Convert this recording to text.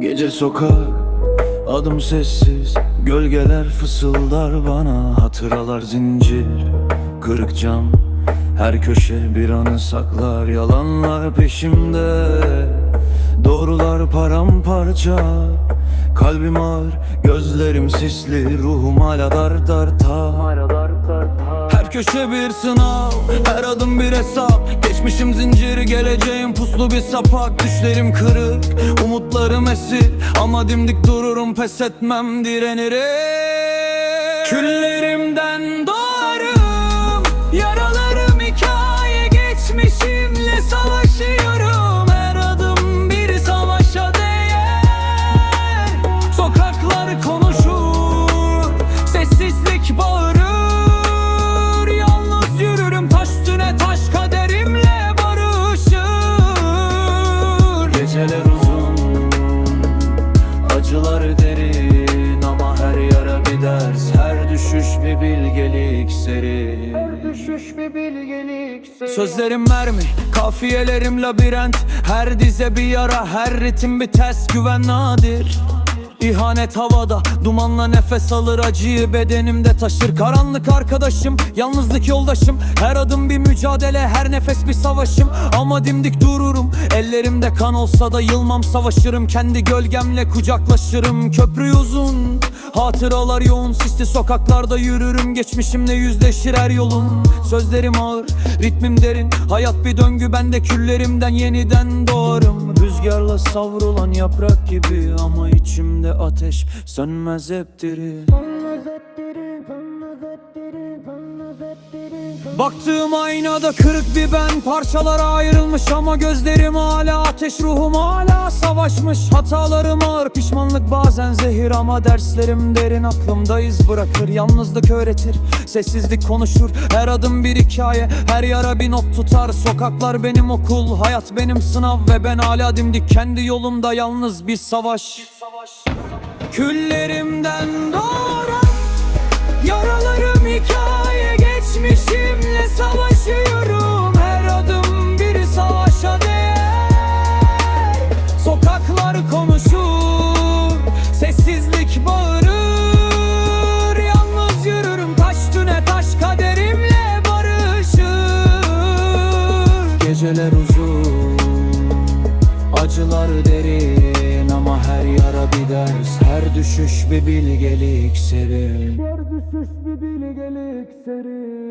Gece sokak Adım sessiz. Gölgeler fısıldar bana Hatıralar zincir. Kırık cam Her köşe bir anı saklar. Yalanlar peşimde Doğrular paramparça. Kalbim ağır Gözlerim sisli Ruhum hala dar dar ta köşe bir sınav. Her adım bir hesap. Geçmişim zinciri geleceğim puslu bir sapak. Düşlerim kırık Umutlarım esir. Ama dimdik dururum pes etmem direnirim Küllerimden Acılar derin Ama her yara bir ders. Her düşüş bir bilgelik seri. Düşüş bir bilgelik Sözlerim mermi, kafiyelerim labirent. Her dize bir yara, her ritim bir ters Güven nadir İhanet havada, dumanla nefes alır acıyı bedenimde taşır. Karanlık arkadaşım, yalnızlık yoldaşım. Her adım bir mücadele, her nefes bir savaşım. Ama dimdik dururum, ellerimde kan olsa da yılmam. Savaşırım, kendi gölgemle kucaklaşırım. Köprü uzun, hatıralar yoğun. Sisli sokaklarda yürürüm, geçmişimle yüzleşir her yolun. Sözlerim ağır, ritmim derin. Hayat bir döngü, ben de küllerimden yeniden doğarım Rüzgarla savrulan yaprak gibi Ama içimde ateş sönmez hep diri Baktığım aynada kırık bir ben. Parçalara ayrılmış ama gözlerim hala Ateş ruhum hala savaşmış. Hatalarım ağır pişmanlık bazen zehir Ama derslerim derin. Aklımda iz bırakır Yalnızlık öğretir sessizlik konuşur. Her adım bir hikaye her yara bir not tutar. Sokaklar benim okul hayat benim sınav Ve ben hala dimdik. Kendi yolumda yalnız bir savaş. Küllerimden doğran savaşıyorum Her adım bir savaşa değer. Sokaklar konuşur Sessizlik bağırır. Yalnız yürürüm taş tüne taş kaderimle barışır. Geceler uzun Acılar derin ama her yara bir ders Her düşüş bir bilgelik serin. Her düşüş bir bilgelik serin